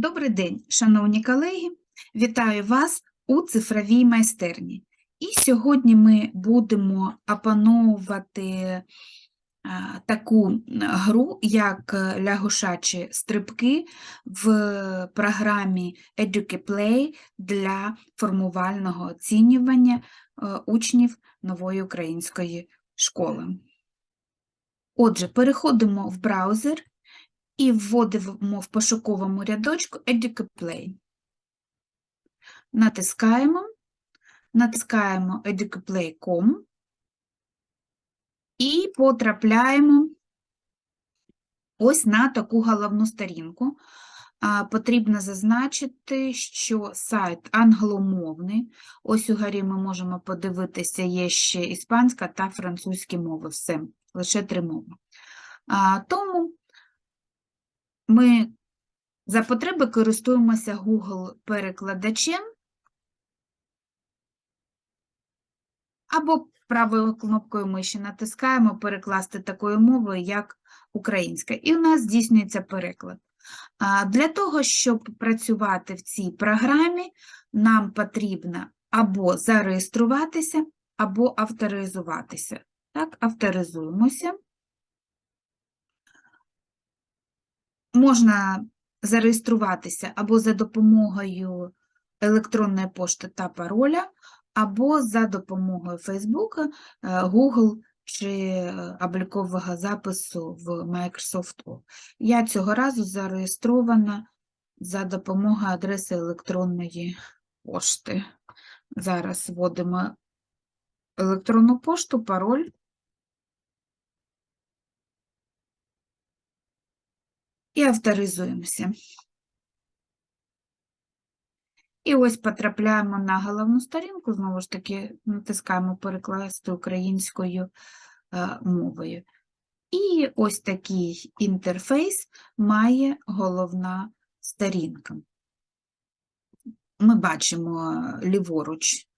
Добрий день, шановні колеги! Вітаю вас у цифровій майстерні. І сьогодні ми будемо опановувати таку гру, як лягушачі стрибки в програмі EducaPlay для формувального оцінювання е, учнів нової української школи. Отже, переходимо в браузер і вводимо в пошуковому рядочку EducaPlay. Натискаємо, натискаємо educaplay.com і потрапляємо ось на таку головну сторінку. Потрібно зазначити, що сайт англомовний. Ось угорі ми можемо подивитися, є ще іспанська та французькі мови. Все, лише три мови. Тому ми за потреби користуємося Google-перекладачем або правою кнопкою миші натискаємо перекласти такою мовою, як українська, і у нас здійснюється переклад. Для того, щоб працювати в цій програмі, нам потрібно або зареєструватися, або авторизуватися. Так, авторизуємося. Можна зареєструватися або за допомогою електронної пошти та пароля, або за допомогою Facebook, е, Google чи е, облікового запису в Microsoft. Я цього разу зареєстрована за допомогою адреси електронної пошти. Зараз вводимо електронну пошту, пароль. І авторизуємося. І ось потрапляємо на головну сторінку, знову ж таки, натискаємо перекласти українською е, мовою. І ось такий інтерфейс має головна сторінка. Ми бачимо ліворуч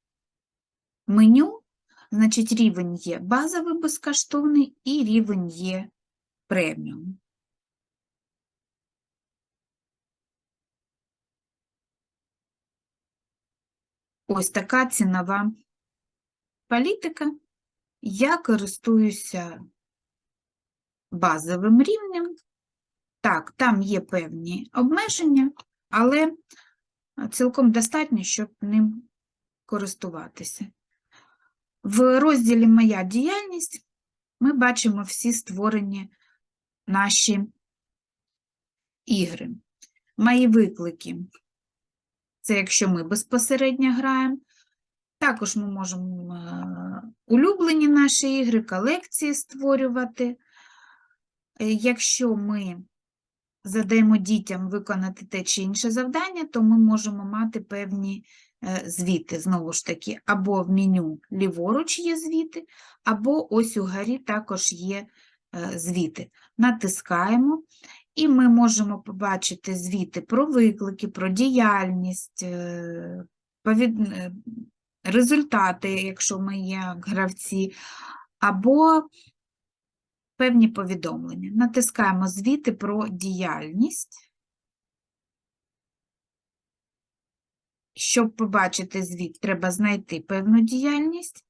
меню, значить, рівень є базовий безкоштовний і рівень є преміум. Ось така цінова політика. Я користуюся базовим рівнем. Так, там є певні обмеження, але цілком достатньо, щоб ним користуватися. В розділі Моя діяльність ми бачимо всі створені наші ігри. Мої виклики це якщо ми безпосередньо граємо. Також ми можемо е, улюблені наші ігри, колекції створювати. Е, Якщо ми задаємо дітям виконати те чи інше завдання, то ми можемо мати певні е, звіти. Знову ж таки, або в меню ліворуч є звіти, або ось угорі також є звіти. Натискаємо, і ми можемо побачити звіти про виклики, про діяльність, е, повід- е, результати, якщо ми є гравці, або певні повідомлення. Натискаємо звіти про діяльність. Щоб побачити звіт, треба знайти певну діяльність.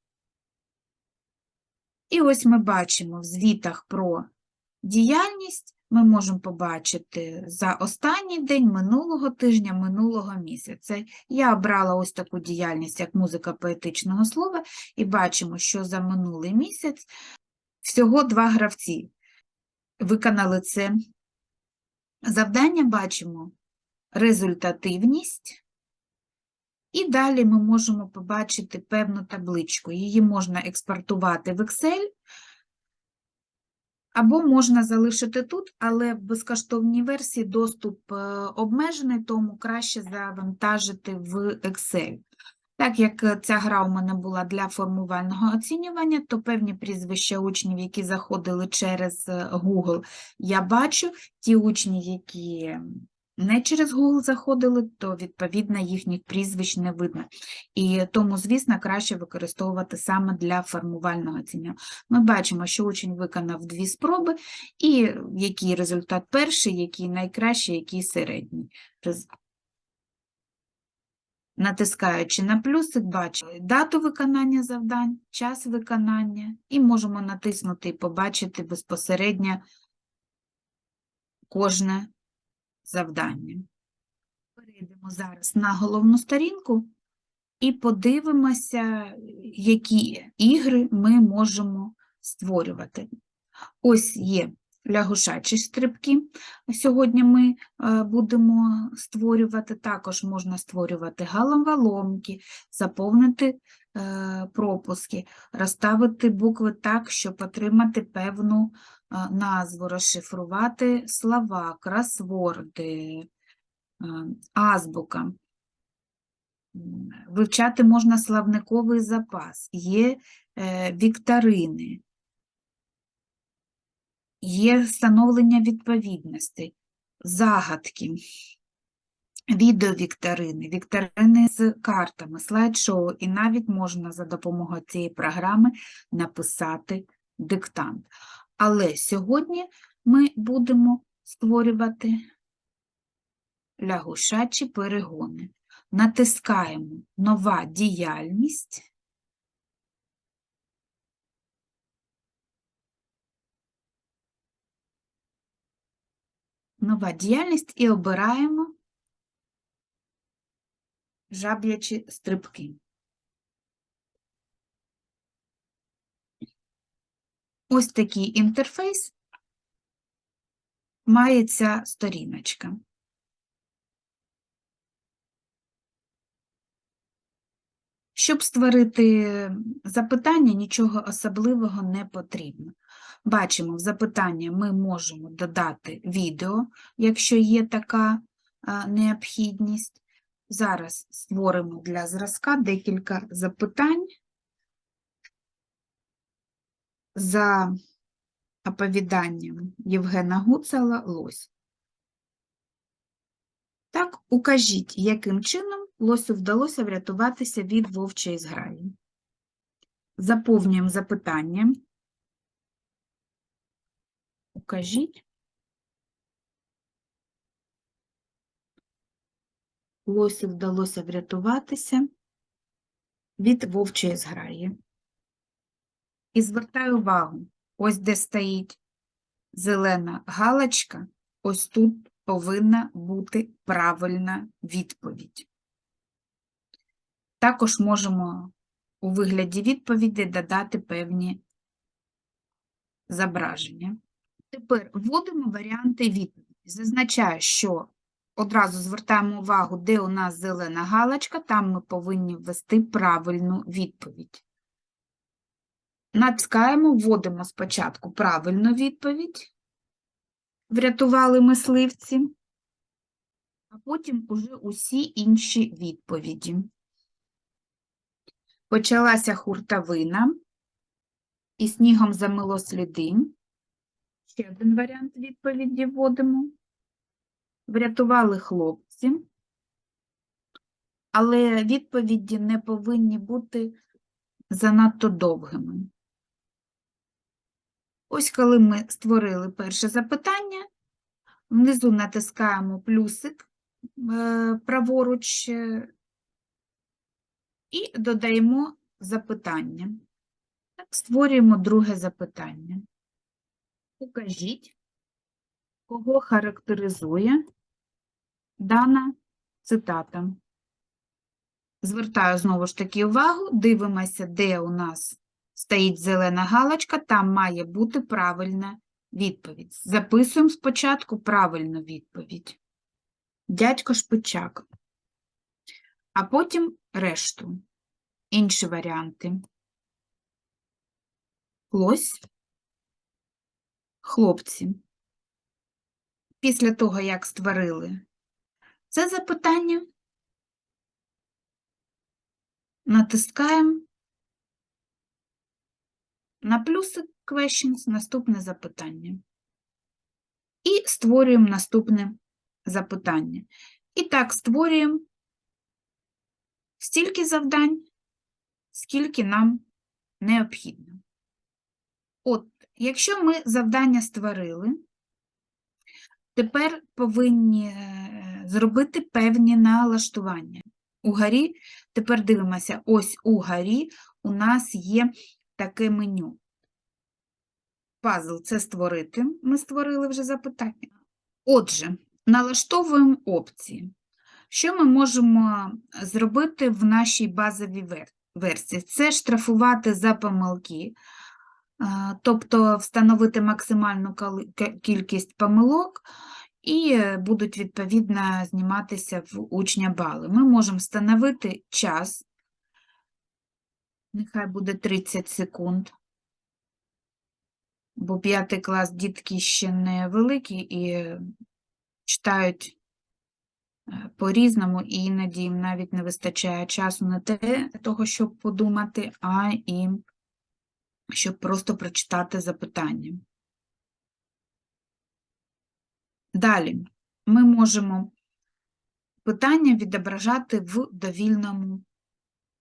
І ось ми бачимо в звітах про діяльність ми можемо побачити за останній день минулого тижня, минулого місяця. Я обрала ось таку діяльність, як музика поетичного слова, і бачимо, що за минулий місяць всього два гравці виконали це завдання, бачимо результативність. І далі ми можемо побачити певну табличку. Її можна експортувати в Excel, або можна залишити тут, але в безкоштовній версії доступ е, обмежений, тому краще завантажити в Excel. Так як е, ця гра у мене була для формувального оцінювання, то певні прізвища учнів, які заходили через е, Google, я бачу. Ті учні, які не через Google заходили, то відповідно їхніх прізвищ не видно. І тому, звісно, краще використовувати саме для формувального оцінювання. Ми бачимо, що учень виконав дві спроби, і який результат перший, який найкращий, який середній. Натискаючи на плюсик, бачимо дату виконання завдань, час виконання, і можемо натиснути і побачити безпосередньо кожне завдання. Перейдемо зараз на головну сторінку і подивимося, які ігри ми можемо створювати. Ось є лягушачі стрибки. Сьогодні ми е, будемо створювати, також можна створювати головоломки, заповнити е, пропуски, розставити букви так, щоб отримати певну назву, розшифрувати слова, кросворди, азбука. Вивчати можна славниковий запас, є е, вікторини, є встановлення відповідностей, загадки, відеовікторини, вікторини з картами, слайд-шоу, і навіть можна за допомогою цієї програми написати диктант. Але сьогодні ми будемо створювати лягушачі перегони. Натискаємо нова діяльність. Нова діяльність і обираємо жаб'ячі стрибки. Ось такий інтерфейс має ця сторіночка. Щоб створити запитання, нічого особливого не потрібно. Бачимо, в запитання ми можемо додати відео, якщо є така необхідність. Зараз створимо для зразка декілька запитань за оповіданням Євгена Гуцела «Лось». Так, укажіть, яким чином лосю вдалося врятуватися від вовчої зграї. Заповнюємо запитання. Укажіть. Лосю вдалося врятуватися від вовчої зграї. І звертаю увагу, ось де стоїть зелена галочка, ось тут повинна бути правильна відповідь. Також можемо у вигляді відповіді додати певні зображення. Тепер вводимо варіанти відповіді. Зазначаю, що одразу звертаємо увагу, де у нас зелена галочка, там ми повинні ввести правильну відповідь. Натискаємо, вводимо спочатку правильну відповідь, врятували мисливці, а потім уже усі інші відповіді. Почалася хуртавина, і снігом замило сліди. Ще один варіант відповіді вводимо. Врятували хлопці, але відповіді не повинні бути занадто довгими. Ось коли ми створили перше запитання, внизу натискаємо плюсик е, праворуч е, і додаємо запитання. Створюємо друге запитання. Укажіть, кого характеризує дана цитата. Звертаю знову ж таки увагу, дивимося, де у нас стоїть зелена галочка, там має бути правильна відповідь. Записуємо спочатку правильну відповідь. Дядько Шпичак. А потім решту. Інші варіанти. Лось. Хлопці. Після того, як створили це запитання, натискаємо на плюсик questions наступне запитання. І створюємо наступне запитання. І так створюємо стільки завдань, скільки нам необхідно. От, якщо ми завдання створили, тепер повинні е, зробити певні налаштування. Угорі, тепер дивимося, ось угорі у нас є таке меню. Пазл це створити. Ми створили вже запитання. Отже, налаштовуємо опції. Що ми можемо зробити в нашій базовій версії? Це штрафувати за помилки, тобто встановити максимальну кількість помилок, і е, будуть відповідно зніматися в учня бали. Ми можемо встановити час, нехай буде 30 секунд, бо п'ятий клас дітки ще не великі і читають е, по-різному, і іноді їм навіть не вистачає часу на те, того, щоб подумати, а і щоб просто прочитати запитання. Далі ми можемо питання відображати в довільному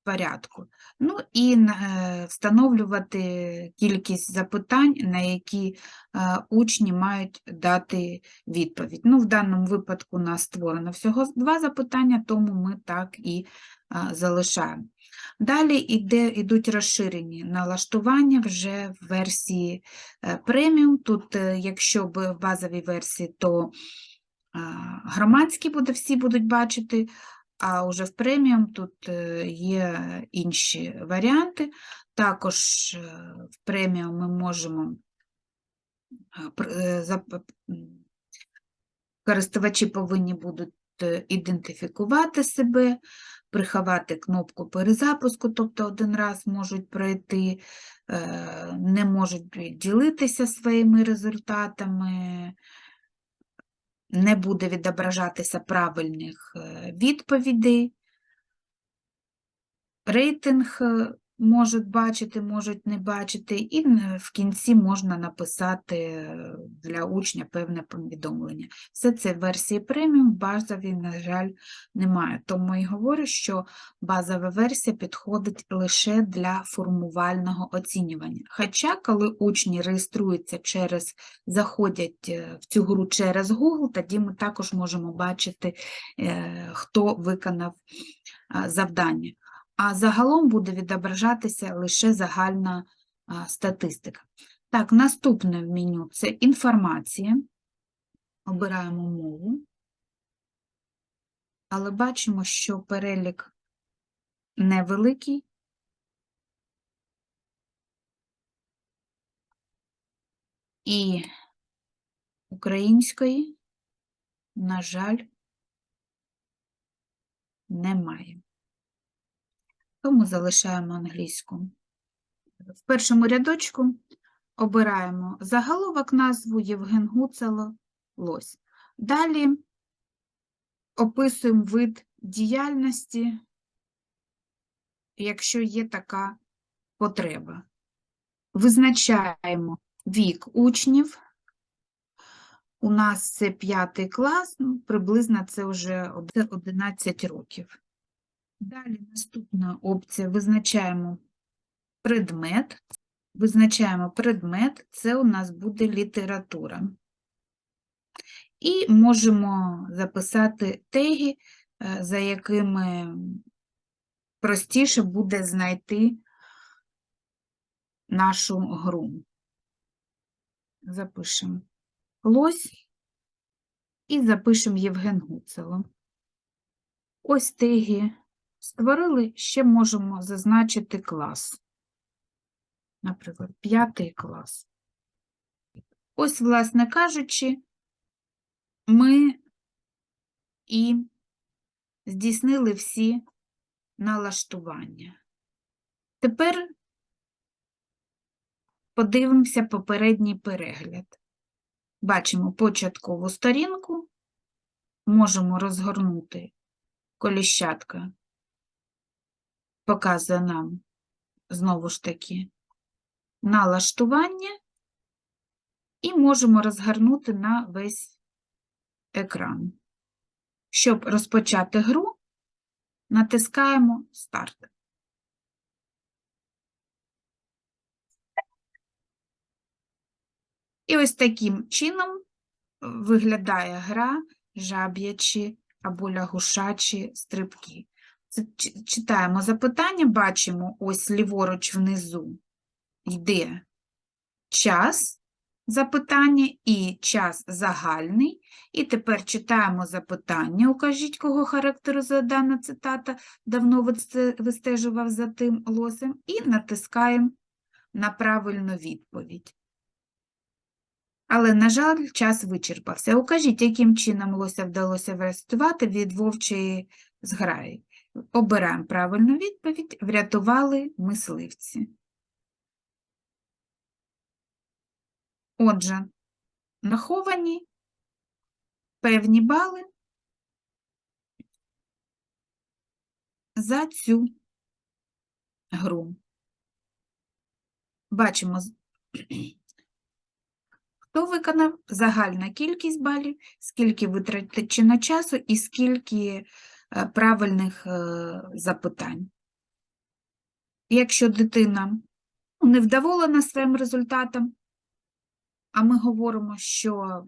порядку. Ну і е, встановлювати кількість запитань, на які е, учні мають дати відповідь. Ну, в даному випадку у нас створено всього два запитання, тому ми так і е, залишаємо. Далі іде, йдуть розширені налаштування вже в версії преміум. Тут, якщо в базовій версії, то громадські буде, всі будуть бачити, а вже в преміум тут е, є інші варіанти. Також е, в преміум ми можемо е, е, м, користувачі повинні будуть е, ідентифікувати себе, приховати кнопку перезапуску, тобто один раз можуть пройти, е, не можуть ділитися своїми результатами, не буде відображатися правильних е, відповідей. Рейтинг е, можуть бачити, можуть не бачити, і в кінці можна написати е, для учня певне повідомлення. Все це версії преміум, базовій, на жаль, немає. Тому і говорю, що базова версія підходить лише для формувального оцінювання. Хоча, коли учні реєструються через, заходять е, в цю гру через Google, тоді ми також можемо бачити, е, хто виконав завдання. А загалом буде відображатися лише загальна статистика. Так, наступне в меню це інформація. Обираємо мову. Але бачимо, що перелік невеликий. І української, на жаль, немає. Тому залишаємо англійську. В першому рядочку обираємо заголовок назву Євген Гуцало Лось. Далі описуємо вид діяльності, якщо є така потреба. Визначаємо вік учнів. У нас це п'ятий клас, ну, приблизно це вже 11 років. Далі наступна опція визначаємо предмет. Визначаємо предмет, це у нас буде література. І можемо записати теги, е, за якими простіше буде знайти нашу гру. Запишемо лось і запишемо Євген Гуцело. Ось теги створили, ще можемо зазначити клас. Наприклад, п'ятий клас. Ось, власне кажучи, ми і здійснили всі налаштування. Тепер подивимося попередній перегляд. Бачимо початкову сторінку, можемо розгорнути коліщатка, показує нам знову ж таки налаштування, і можемо розгорнути на весь екран. Щоб розпочати гру, натискаємо старт. І ось таким чином виглядає гра жаб'ячі або лягушачі стрибки. Читаємо запитання, бачимо ось ліворуч внизу йде час запитання і час загальний. І тепер читаємо запитання. Укажіть, кого характеризує дана цитата, давно вистежував за тим лосем, і натискаємо на правильну відповідь. Але, на жаль, час вичерпався. Укажіть, яким чином лося вдалося врятувати від вовчої зграї. Обираємо правильну відповідь. Врятували мисливці. Отже, наховані певні бали за цю гру. Бачимо, хто виконав загальна кількість балів, скільки витрачено часу і скільки правильних е, запитань. Якщо дитина ну, невдоволена своїм результатом, а ми говоримо, що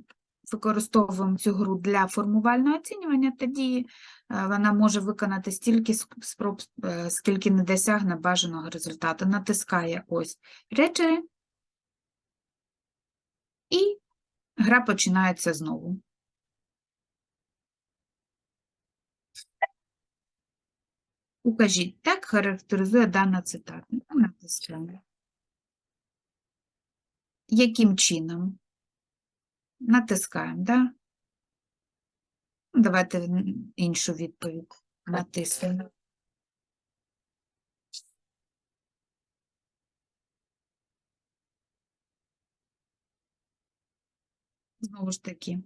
використовуємо цю гру для формувального оцінювання, тоді е, вона може виконати стільки спроб, е, скільки не досягне бажаного результату. Натискає ось речі, і гра починається знову. Укажіть, так характеризує дана цитата. Ну, Натискаємо. Яким чином? Натискаємо, да? Ну, Давайте іншу відповідь натиснемо. Знову ж таки,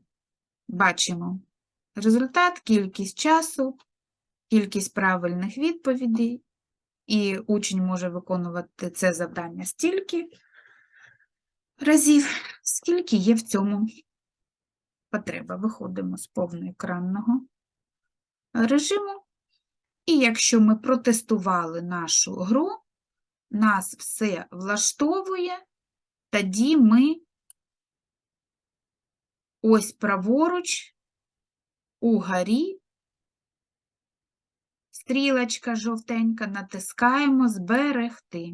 бачимо результат, кількість часу, кількість правильних відповідей, і учень може виконувати це завдання стільки разів, скільки є в цьому потреба. Виходимо з повноекранного режиму. І якщо ми протестували нашу гру, нас все влаштовує, тоді ми ось праворуч угорі, стрілочка жовтенька, натискаємо «Зберегти».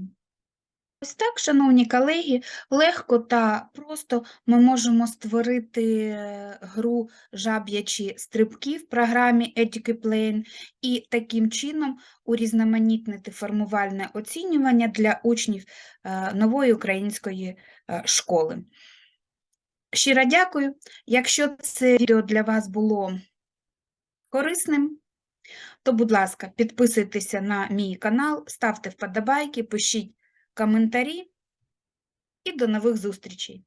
Ось так, шановні колеги, легко та просто ми можемо створити е, гру жаб'ячі стрибки в програмі Etiquette і таким чином урізноманітнити формувальне оцінювання для учнів е, нової української е, школи. Щиро дякую. Якщо це відео для вас було корисним, то, будь ласка, підписуйтеся на мій канал, ставте вподобайки, пишіть коментарі і до нових зустрічей!